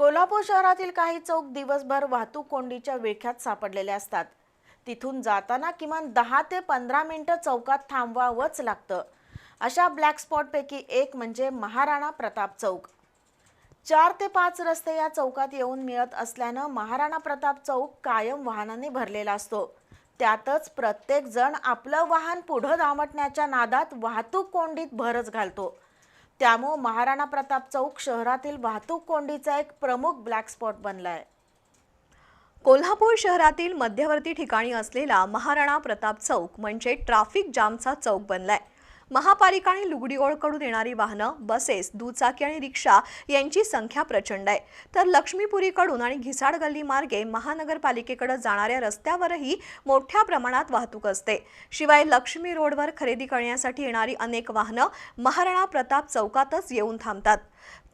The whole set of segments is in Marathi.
कोल्हापूर शहरातील काही चौक दिवसभर वाहतूक कोंडीच्या विळख्यात सापडलेले असतात. तिथून जाताना किमान दहा ते पंधरा मिनिटं चौकात थांबवावंच लागतं. अशा ब्लॅक स्पॉटपैकी एक म्हणजे महाराणा प्रताप चौक. चार ते पाच रस्ते या चौकात येऊन मिळत असल्यानं महाराणा प्रताप चौक कायम वाहनांनी भरलेला असतो. त्यातच प्रत्येक जण आपलं वाहन पुढं दामटण्याच्या नादात वाहतूक कोंडीत भरच घालतो. त्यामुळं महाराणा प्रताप चौक शहरातील वाहतूक कोंडीचा एक प्रमुख ब्लॅक स्पॉट बनला आहे कोल्हापूर शहरातील मध्यवर्ती ठिकाणी असलेला महाराणा प्रताप चौक म्हणजे ट्राफिक जामचा चौक बनलाय. महापालिका आणि लुगडीओळकडून येणारी वाहनं बसेस दुचाकी आणि रिक्षा यांची संख्या प्रचंड आहे. तर लक्ष्मीपुरीकडून आणि घिसाड गल्ली मार्गे महानगरपालिकेकडे जाणाऱ्या रस्त्यावरही मोठ्या प्रमाणात वाहतूक असते. शिवाय लक्ष्मी रोडवर खरेदी करण्यासाठी येणारी अनेक वाहनं महाराणा प्रताप चौकातच येऊन थांबतात.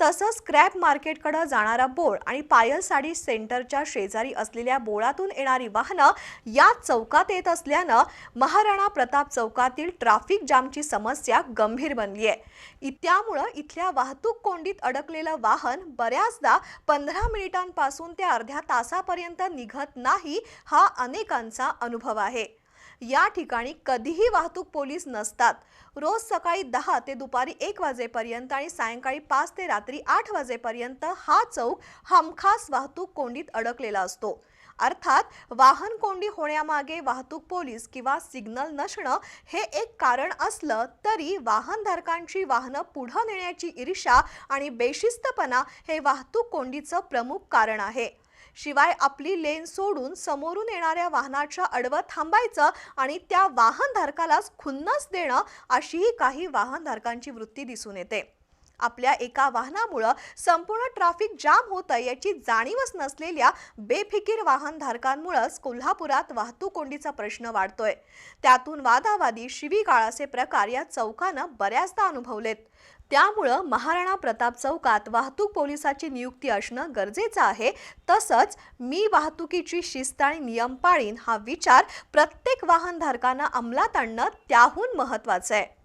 तसंच स्क्रॅप मार्केटकडे जाणारा बोळ आणि पायल साडी सेंटरच्या शेजारी असलेल्या बोळातून येणारी वाहनं या चौकात येत असल्यानं महाराणा प्रताप चौकातील ट्रॅफिक जामची समस्या समस्या गंभीर बनली आहे त्यामुळं इथल्या वाहतूक कोंडीत अडकलेलं वाहन बऱ्याचदा पंधरा मिनिटांपासून ते अर्ध्या तासापर्यंत निघत नाही हा अनेकांचा अनुभव आहे. या ठिकाणी कधीही वाहतूक पोलीस नसतात. रोज सकाळी दहा ते दुपारी एक वाजेपर्यंत आणि सायंकाळी पाच ते रात्री आठ वाजेपर्यंत हा चौक हमखास वाहतूक कोंडीत अडकलेला असतो. अर्थात वाहन कोंडी होण्यामागे वाहतूक पोलीस किंवा सिग्नल नसणं हे एक कारण असलं तरी वाहनधारकांची वाहनं पुढं नेण्याची ईर्षा आणि बेशिस्तपणा हे वाहतूक कोंडीचं प्रमुख कारण आहे. शिवाय आपली लेन सोडून समोरून येणाऱ्या वाहनाच्या अडवं थांबायचं आणि त्या वाहनधारकालाच खुन्नस देणं अशीही काही वाहनधारकांची वृत्ती दिसून येते. आपल्या एका वाहनामुळं संपूर्ण ट्रॅफिक जाम होतं याची जाणीवच नसलेल्या बेफिकीर वाहनधारकांमुळंच कोल्हापुरात वाहतूक कोंडीचा प्रश्न वाढतोय. त्यातून वादावादी शिवीगाळाचे प्रकार या चौकानं बऱ्याचदा अनुभवलेत. त्यामुळं महाराणा प्रताप चौकात वाहतूक पोलिसाची नियुक्ती असणं गरजेचं आहे. तसंच मी वाहतुकीची शिस्त आणि नियम पाळीन हा विचार प्रत्येक वाहनधारकांना अंमलात आणणं त्याहून महत्त्वाचं आहे.